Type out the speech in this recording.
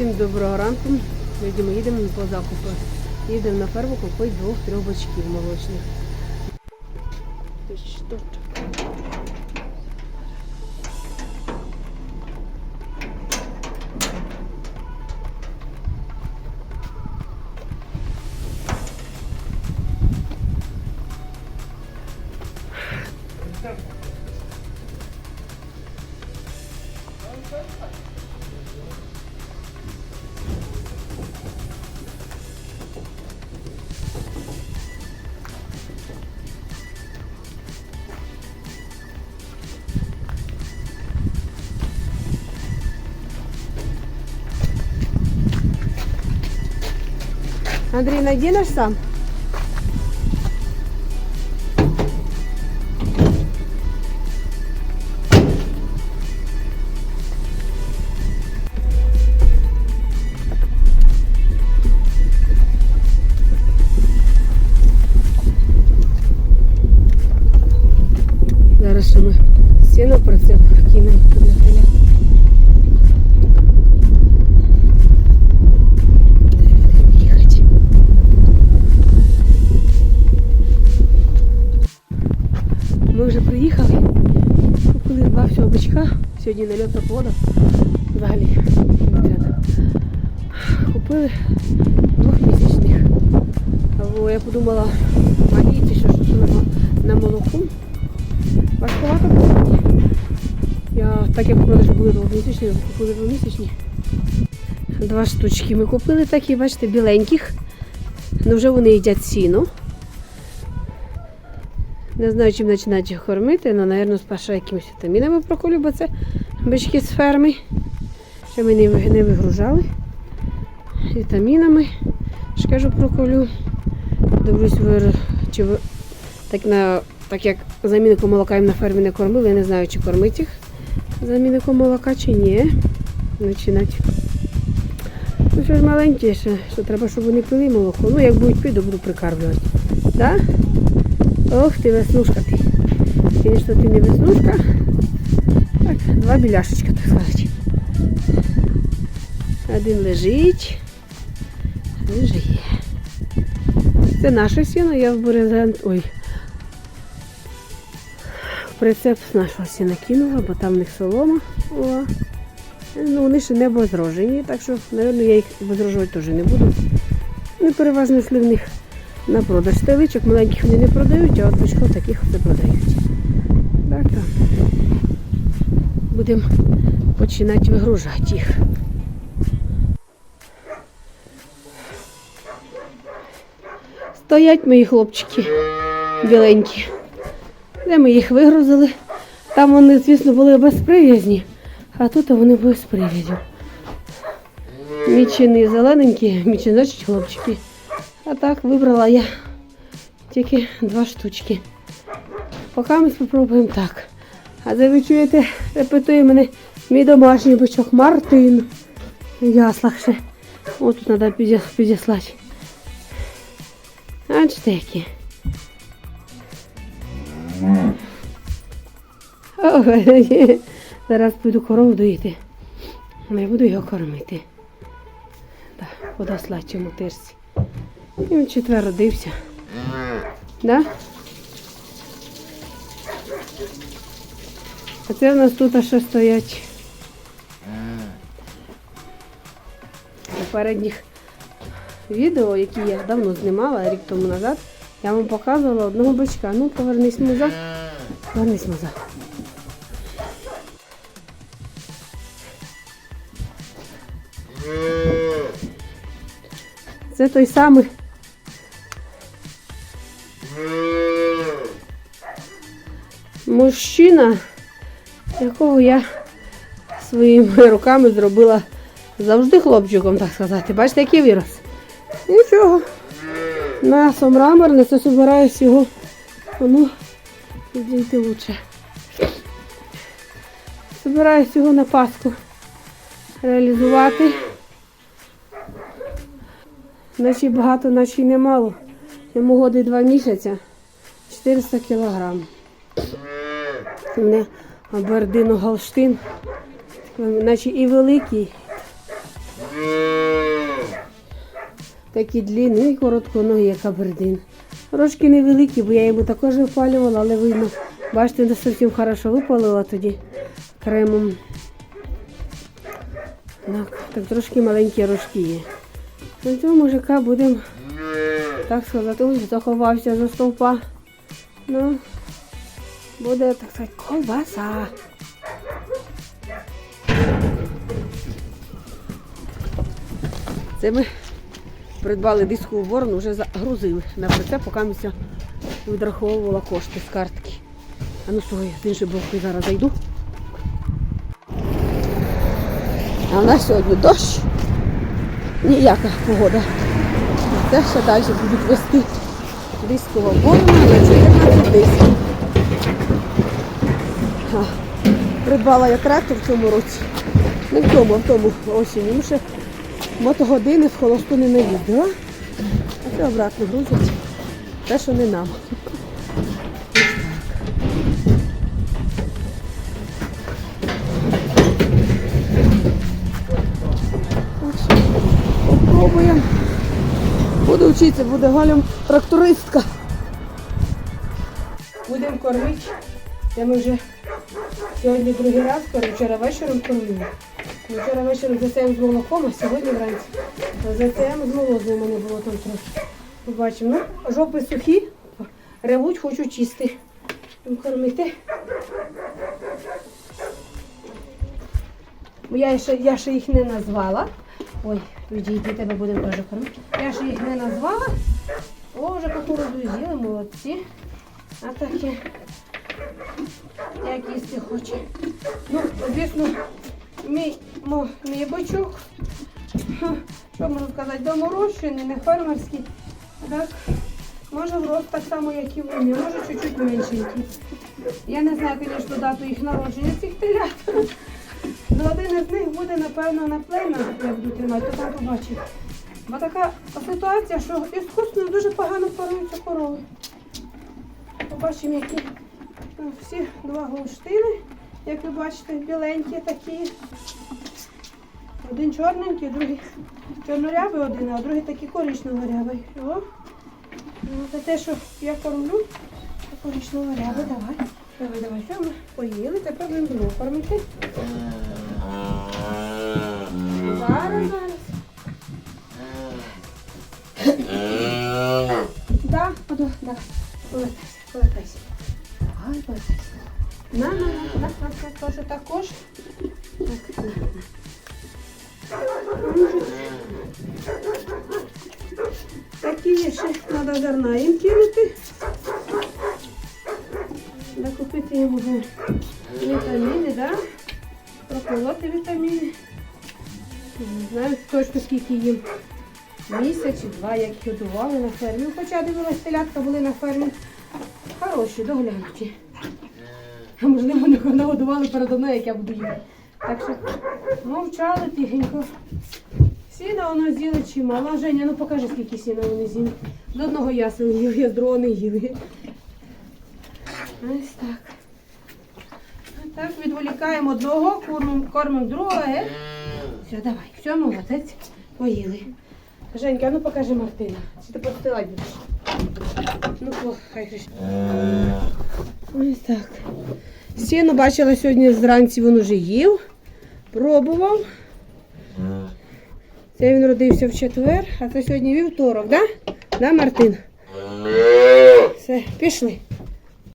Всім доброго ранку. Видимо, їдемо по закупи. Їдемо на ферму купити двох-трьох бочків молочних. Ти що? Андрій, надінеш сам? Зараз ще ми сіно прицеп кинемо для Ми вже приїхали. Купили два всього бичка. Сьогодні нальотна погода. Взагалі не. Купили двохмісячних. Або я подумала, малі чи що, що на, молоку. Важкувато було. Я так як продажі були двохмісячні, купили двомісячні. Два штучки ми купили такі, бачите, біленьких. Ну вже вони їдять сіно. Не знаю, чим починати їх кормити, але, мабуть, спершу якимись вітамінами проколю, бо це бички з ферми. Ще ми не, вигружали. Вітамінами. Ж кажу, проколю. Дивлюсь, чи так, на, так як замінником молока їм на фермі не кормили, я не знаю, чи кормить їх замінником молока, чи ні. Починати. Ну, що ж маленькі ще, що треба, щоб вони пили молоко. Ну, як будуть пити, буду прикармлювати. Да? Ох ти, веснушка ти. Звісно, ти не веснушка. Так, два біляшечка, так сказати. Один лежить, один же. Це наше сіно, я в брезент. Ой. Прицеп нашого сіна кинула, бо там в них солома. О. Ну, вони ще не обезрожені, так що, мабуть, я їх обезрожувати теж не буду. Не переважно, в них на продаж стеличок, маленьких вони не продають, а от бочков таких це продають. Так, так. Будемо починати вигружати їх. Стоять мої хлопчики біленькі. Де ми їх вигрузили? Там вони, звісно, були без прив'язні, а тут вони без прив'язю. Мічені зелененькі, мічені, значить, хлопчики. А так вибрала я тільки два штучки. Поки ми спробуємо так. А це ви чуєте, репетує мене мій домашній бичок Мартин. Яслах ще. О, тут треба підіслати. Бачите які. Зараз піду корову доїти. Не буду його кормити. Так, подослати цьому тирці. Він четвер родився. Да? А це в нас тут ще стоять. Попередніх відео, які я давно знімала, рік тому назад, я вам показувала одного бичка. Ну, повернись муза. Повернись муза. Це той самий. Мужчина, якого я своїми руками зробила завжди хлопчиком, так сказати. Бачите, який вирос. Нічого. М'ясо мраморне, це збираюсь його. Ну, підійти лучше. Збираюсь його на Пасху реалізувати. Наче багато, наче й немало. Йому годи два місяці. 400 кілограм. У мене Абердино Галштин. Наче і великий, Такі длинні і коротконогі, як абердин. Рожки невеликі, бо я йому також випалювала, але видно, бачите, не зовсім хорошо випалила тоді кремом. Так, так трошки маленькі рожки є. На цього мужика будемо, так сказати, ой, заховався за стовпа. Ну, буде, так сказати, ковбаса. Це ми придбали дискову борону, вже загрузили на прицеп, поки ми відраховувала кошти з картки. А ну стой, з іншої боку зараз зайду. А в нас сьогодні дощ. Ніяка погода. Це ще далі будуть вести дискова борона на 14 дисків. Придбала я трактор в цьому році. Не в тому, а в тому осінню. Ну, ще мотогодини в холосту не наїздила. А це обратно грузять. Те, що не нам. Попробуємо. Буду вчитися, буде Галям трактористка. Будемо кормити. Це ми вже сьогодні другий раз кормимо. Вчора вечором кормили. Вчора вечором ЗЦМ з молоком, а сьогодні вранці. ЗЦМ з молозом у мене було там трохи. Побачимо. Ну, жопи сухі, ревуть, хочу чисти. Будемо кормити. Я ще, я ще їх не назвала. Ой, відійди, тебе будемо теж кормити. Я ще їх не назвала. О, вже кукурудзу з'їли, молодці. А таке, як їсти хоче. Ну, звісно, мій, мій бочок, що можна сказати, доморощений, не фермерський. Так, може в рост так само, як і вони, може чуть-чуть меншенький. Я не знаю, звісно, дату їх народження цих телят. Ну, один із них буде, напевно, на плем'я, я буду тримати, то там побачив. Бо така ситуація, що іскусно дуже погано паруються корови. Побачимо, які всі два голштини, як ви бачите, біленькі такі. Один чорненький, другий чорнорябий один, а другий такий коричнево-рябий. О. Ну, це те, що я кормлю, це коричнево-рябий, давай. Давай, давай, все, ми поїли, тепер будемо кормити. Зараз, зараз. Да, поду, да. Повертайся. На, на, на, на, на, теж також. Так, Такі є ще треба зерна їм кинути. Да, купити їм вже вітаміни, да? Проколоти вітаміни. Не знаю точно скільки їм. Місяць чи два, як годували на фермі. Хоча дивилась, телятка були на фермі. Хороші, доглянуті. А можливо, не нагодували передо мною, як я буду їм. Так що мовчали тихенько. Сіна воно з'їли чимало. Женя, ну покажи, скільки сіна вони з'їли. До одного ясла їв, я з другого не їли. Ось так. Так, відволікаємо одного, кормимо, кормимо другого. Е? Все, давай. Все, молодець. Поїли. Женька, а ну покажи Мартина. Чи ти подстилати будеш? Ну, хай же. Ось так. Сіно бачила сьогодні зранці, він уже їв, пробував. Це він родився в четвер, а це сьогодні вівторок, да? Да, Мартин? Все, пішли.